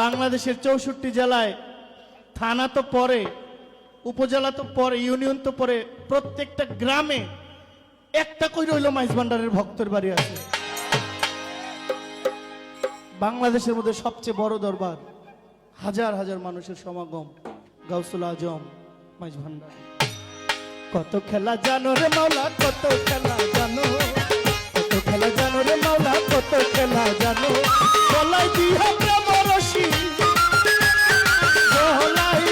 বাংলাদেশের চৌষট্টি জেলায় থানা তো পরে, উপজেলা তো পরে, ইউনিয়ন তো পরে, প্রত্যেকটা গ্রামে একটা কই রইল মাইজ ভান্ডারের ভক্তের বাড়ি আছে। বাংলাদেশের মধ্যে সবচেয়ে বড় দরবার, হাজার হাজার মানুষের সমাগম, গাউসুল আজম মাইজ ভান্ডার। কত খেলা জানো রে মাওলা, কত খেলা জানো। খেলা জানো রে মাওলা কত খেলা জানো? গলায় দিয়া প্রেম গলায়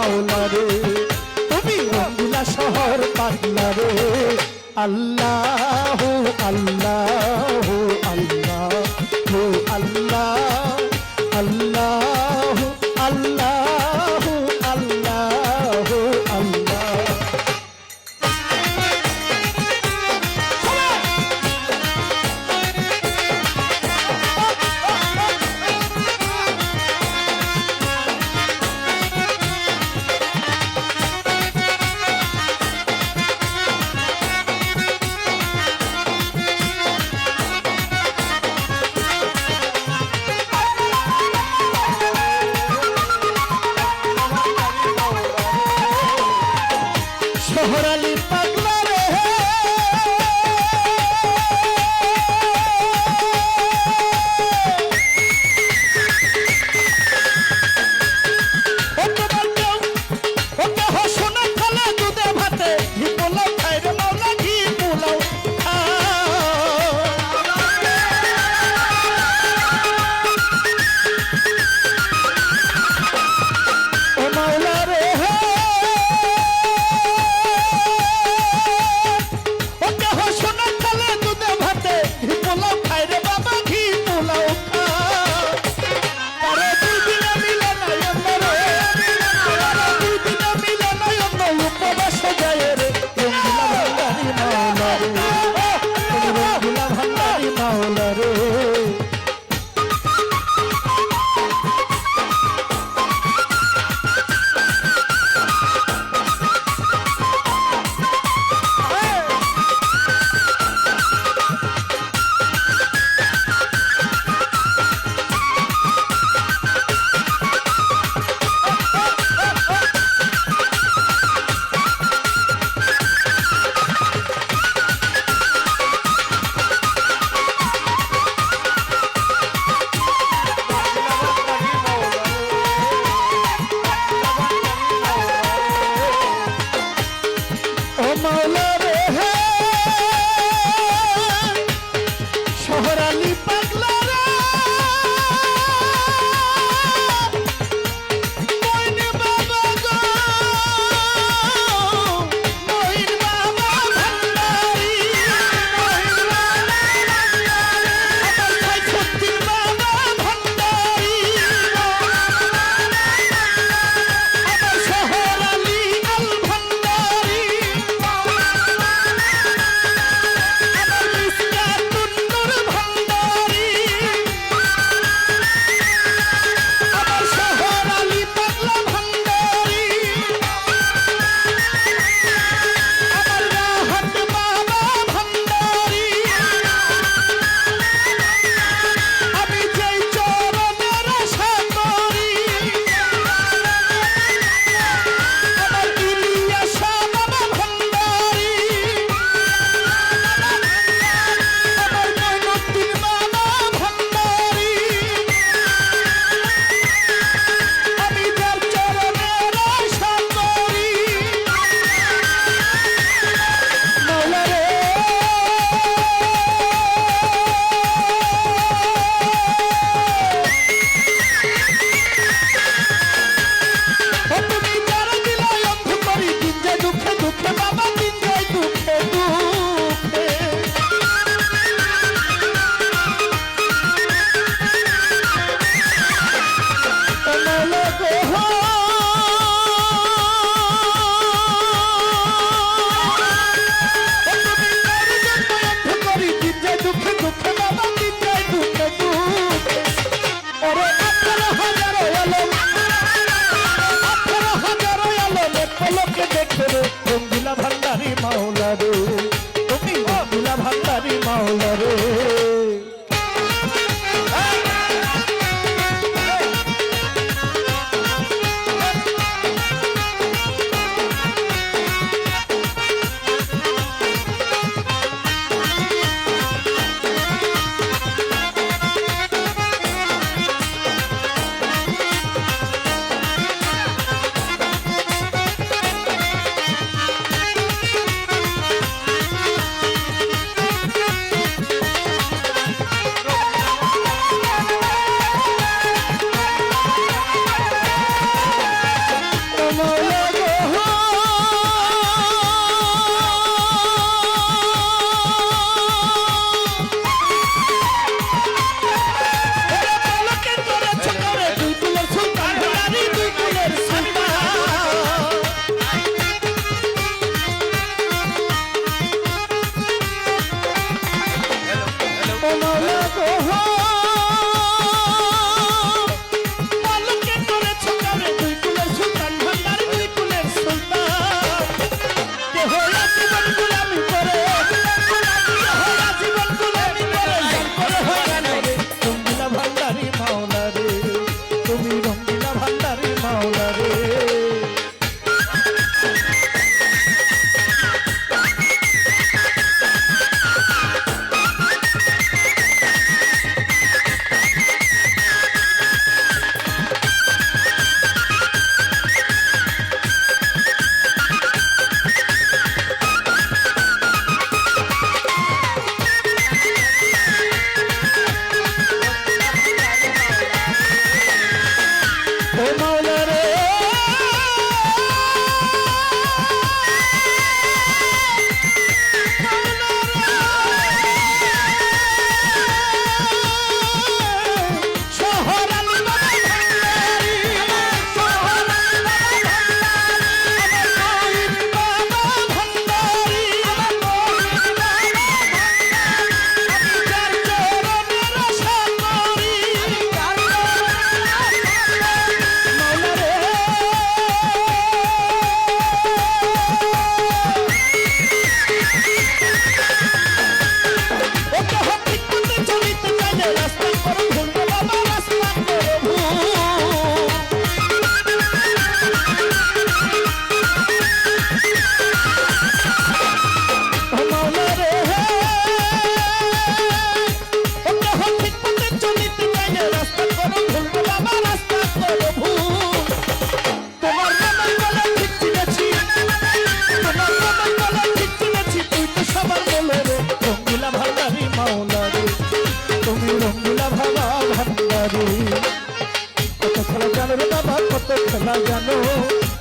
মাওলা রে। তুমি রঙ্গুলা শহর পাগলা রে। আল্লাহ আল্লাহ। mejorar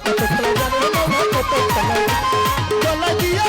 কত খেলা জানো না কত খেলা গলা দিয়া